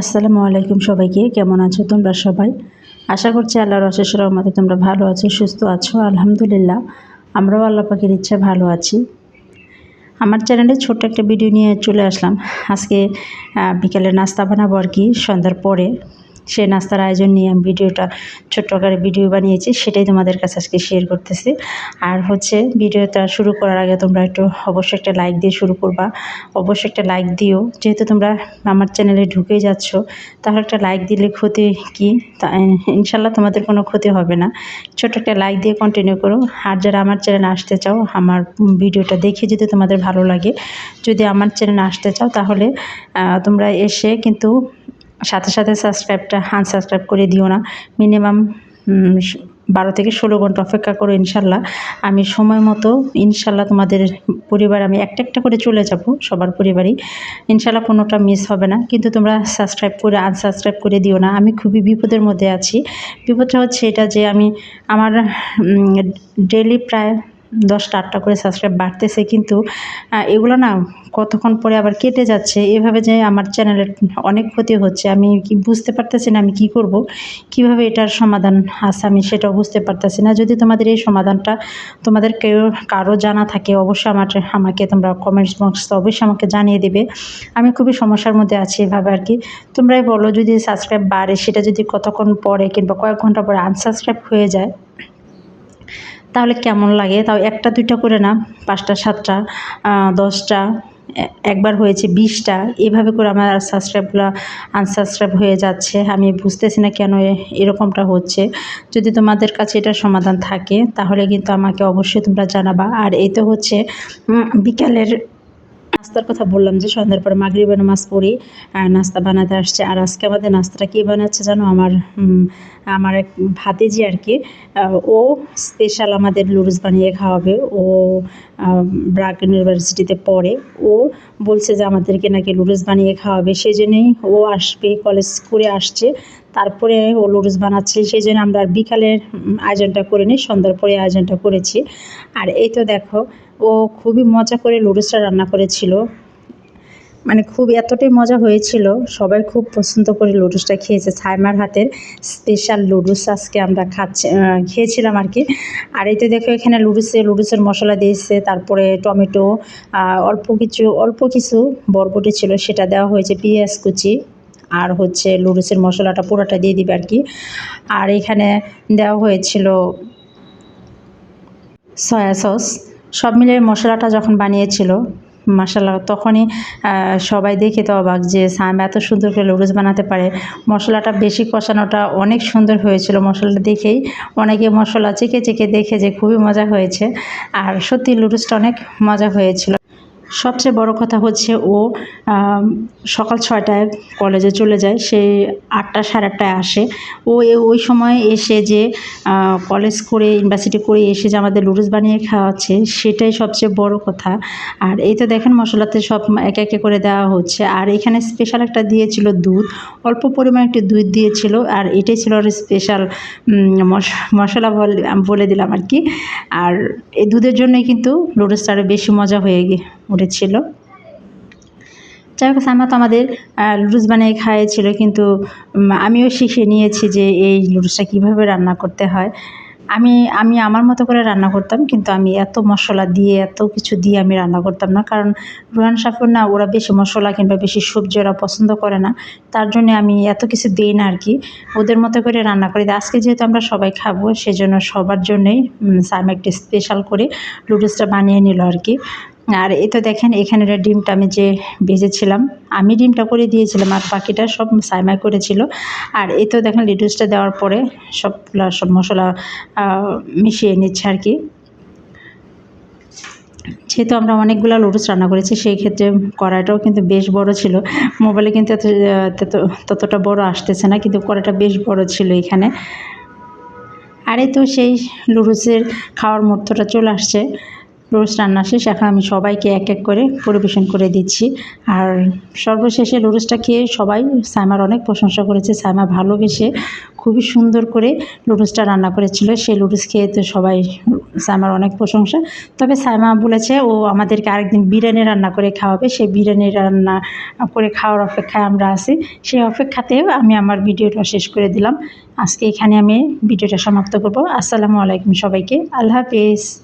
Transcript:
আসসালামু আলাইকুম সবাইকে, কেমন আছো তোমরা সবাই? আশা করছি আল্লাহর অশেষ রহমতে তোমরা ভালো আছো, সুস্থ আছো, আলহামদুলিল্লাহ। আমরাও আল্লাহ পাখির ইচ্ছা ভালো আছি। আমার চ্যানেলে ছোট্ট একটা ভিডিও নিয়ে চলে আসলাম। আজকে বিকেলে নাস্তা বানাবো আর কি, সন্ধ্যার পরে। সেই নাস্তার আয়োজন নিয়ে আমি ভিডিওটা ছোট্ট আকারে ভিডিও বানিয়েছি, সেটাই তোমাদের কাছে আজকে শেয়ার করতেছি। আর হচ্ছে ভিডিওটা শুরু করার আগে তোমরা একটু অবশ্যই একটা লাইক দিয়ে শুরু করবা। অবশ্যই একটা লাইক দিও। যেহেতু তোমরা আমার চ্যানেলে ঢুকেই যাচ্ছ, তাহলে একটা লাইক দিলে ক্ষতি কি? তা ইনশাল্লাহ তোমাদের কোনো ক্ষতি হবে না। ছোট্ট একটা লাইক দিয়ে কন্টিনিউ করো। আর যারা আমার চ্যানেলে আসতে চাও, আমার ভিডিওটা দেখে যদি তোমাদের ভালো লাগে, যদি আমার চ্যানেলে আসতে চাও, তাহলে তোমরা এসে কিন্তু সাথে সাথে সাবস্ক্রাইবটা আনসাবস্ক্রাইব করে দিও না। মিনিমাম বারো থেকে ষোলো ঘণ্টা অপেক্ষা করো ইনশাল্লাহ। আমি সময় মতো ইনশাল্লাহ তোমাদের পরিবার, আমি একটা একটা করে চলে যাব সবার পরিবারই। ইনশাল্লাহ কোনোটা মিস হবে না। কিন্তু তোমরা সাবস্ক্রাইব করে আনসাবস্ক্রাইব করে দিও না। আমি খুবই বিপদের মধ্যে আছি। বিপদটা হচ্ছে এটা যে আমি, আমার ডেলি প্রায় দশটা, আটটা করে সাবস্ক্রাইব বাড়তেছে কিন্তু এগুলো না কতক্ষণ পরে আবার কেটে যাচ্ছে। এভাবে যে আমার চ্যানেলের অনেক ক্ষতি হচ্ছে, আমি কি বুঝতে পারতেছি না আমি কি করব? কীভাবে এটার সমাধান আছে আমি সেটাও বুঝতে পারতেছি না। যদি তোমাদের এই সমাধানটা তোমাদের কেউ, কারও জানা থাকে, অবশ্যই আমার, আমাকে তোমরা কমেন্টস বক্সে অবশ্যই আমাকে জানিয়ে দেবে। আমি খুবই সমস্যার মধ্যে আছি এভাবে আর কি। তোমরাই বলো যদি সাবস্ক্রাইব বাড়ে, সেটা যদি কতক্ষণ পরে কিংবা কয়েক ঘণ্টা পরে আনসাবস্ক্রাইব হয়ে যায় তাহলে কেমন লাগে? তাও একটা, দুইটা করে না, পাঁচটা, সাতটা দশটা একবার হয়েছে বিশটা, এভাবে করে আমার সাবস্ক্রাইবগুলো আনসাবস্ক্রাইব হয়ে যাচ্ছে। আমি বুঝতেছি না কেন এরকমটা হচ্ছে। যদি তোমাদের কাছে এটা সমাধান থাকে, তাহলে কিন্তু আমাকে অবশ্যই তোমরা জানাবা। আর এই তো হচ্ছে বিকালের নাস্তার কথা বললাম যে সন্ধ্যার পরে মাগরিবের নামাজ পড়ি নাস্তা বানাতে আসছে। আর আজকে আমাদের নাস্তাটা কী বানাচ্ছে জানো? আমার আমার এক ভাতিজি আর কি। ও স্পেশাল আমাদের লুডুস বানিয়ে খাওয়াবে। ও ব্রাক ইউনিভার্সিটিতে পড়ে। ও বলছে যে আমাদেরকে নাকি লুডুস বানিয়ে খাওয়াবে। সেই জন্যেই ও আসবে কলেজ করে আসছে। তারপরে ও লুডুস বানাচ্ছে। সেই জন্য আমরা বিকালের আয়োজনটা করিনি, সন্ধ্যার পরে আয়োজনটা করেছি। আর এই তো দেখো ও খুবই মজা করে লুডুসটা রান্না করেছিল। মানে খুব এতটাই মজা হয়েছিল, সবাই খুব পছন্দ করে লুডুসটা খেয়েছে। সাইমার হাতের স্পেশাল লুডুস আজকে আমরা খাচ্ছি খেয়েছিলাম আর কি। আর এই তো দেখো এখানে লুডুসে লুডুসের মশলা দিয়েছে, তারপরে টমেটো অল্প কিছু অল্প কিছু বরবটি ছিল, সেটা দেওয়া হয়েছে পেঁয়াজ কুচি। আর হচ্ছে লুডুসের মশলাটা পুরোটা দিয়ে দিবে আর কি। আর এখানে দেওয়া হয়েছিল সয়া সস সব মিলে মশলাটা যখন বানিয়েছিল মশালা তখনই সবাই দেখে তো অবাক যে সাম এত সুন্দর করে লুডুস বানাতে পারে। মশলাটা বেশি কষানোটা অনেক সুন্দর হয়েছিল মশলাটা দেখেই। অনেকে মশলা চেকে চেকে দেখে যে খুবই মজা হয়েছে। আর সত্যি লুডুসটা অনেক মজা হয়েছিল। সবচেয়ে বড় কথা হচ্ছে ও সকাল ছয়টায় কলেজে চলে যায়, সে আটটা সাড়ে আটটায় আসে। ও ওই সময় এসে যে কলেজ করে ইউনিভার্সিটি করে এসে যে আমাদের লুডুস বানিয়ে খাওয়াচ্ছে, সেটাই সবচেয়ে বড় কথা। আর এই তো দেখেন মশলাতে সব একে একে করে দেওয়া হচ্ছে। আর এখানে স্পেশাল একটা দিয়েছিল দুধ, অল্প পরিমাণ একটি দুধ দিয়েছিল, আর এটাই ছিল ওর স্পেশাল মশলা বল- দিলাম আর কি। আর এই দুধের জন্যই কিন্তু লুডুসটা আরও বেশি মজা হয়ে গে উঠেছিল যাই হোক সামা তো আমাদের লুডুস বানিয়ে খাইয়েছিল, কিন্তু আমিও শিখে নিয়েছি যে এই লুডুসটা কীভাবে রান্না করতে হয়। আমি আমি আমার মতো করে রান্না করতাম, কিন্তু আমি এত মশলা দিয়ে, এত কিছু দিয়ে আমি রান্না করতাম না। কারণ রোহান সাফর না, ওরা বেশি মশলা কিংবা বেশি সবজি ওরা পছন্দ করে না। তার জন্য আমি এত কিছু দিই না আর কি। ওদের মতো করে রান্না করি। আজকে যেহেতু আমরা সবাই খাব, সেজন্য সবার জন্যই সাইমা একটি স্পেশাল করে লুডুসটা বানিয়ে নিল আর কি। আর এ তো দেখেন, এখানে ডিমটা আমি যে ভেজেছিলাম, আমি ডিমটা করে দিয়েছিলাম আর বাকিটা সব সাইমাই করেছিল। আর এ তো দেখেন লিডুসটা দেওয়ার পরে সবগুলা সব মশলা মিশিয়ে নিচ্ছে আর কি। যেহেতু আমরা অনেকগুলো লুডুস রান্না করেছি, সেই ক্ষেত্রে কড়াইটাও কিন্তু বেশ বড় ছিল। মোবাইলে কিন্তু ততটা বড় আসতেছে না, কিন্তু কড়াইটা বেশ বড় ছিল এখানে। আর তো সেই লুডুসের খাওয়ার মুহূর্তটা চলে আসছে। রোজ রান্না শেষ, এখন আমি সবাইকে এক এক করে পরিবেশন করে দিচ্ছি। আর সর্বশেষে লুডুসটা খেয়ে সবাই সাইমার অনেক প্রশংসা করেছে, সাইমা ভালোবেসে খুবই সুন্দর করে লুডুসটা রান্না করেছিল। সেই লুডুস খেয়ে তো সবাই সাইমার অনেক প্রশংসা। তবে সাইমা বলেছে, ও আমাদেরকে আরেকদিন বিরিয়ানি রান্না করে খাওয়াবে। সেই বিরিয়ানি রান্না করে খাওয়ার অপেক্ষায় আমরা আছি। সেই অপেক্ষাতে আমি আমার ভিডিওটা শেষ করে দিলাম। আজকে এখানে আমি ভিডিওটা সমাপ্ত করব। আসসালামু আলাইকুম সবাইকে। আল্লাহ হাফিজ।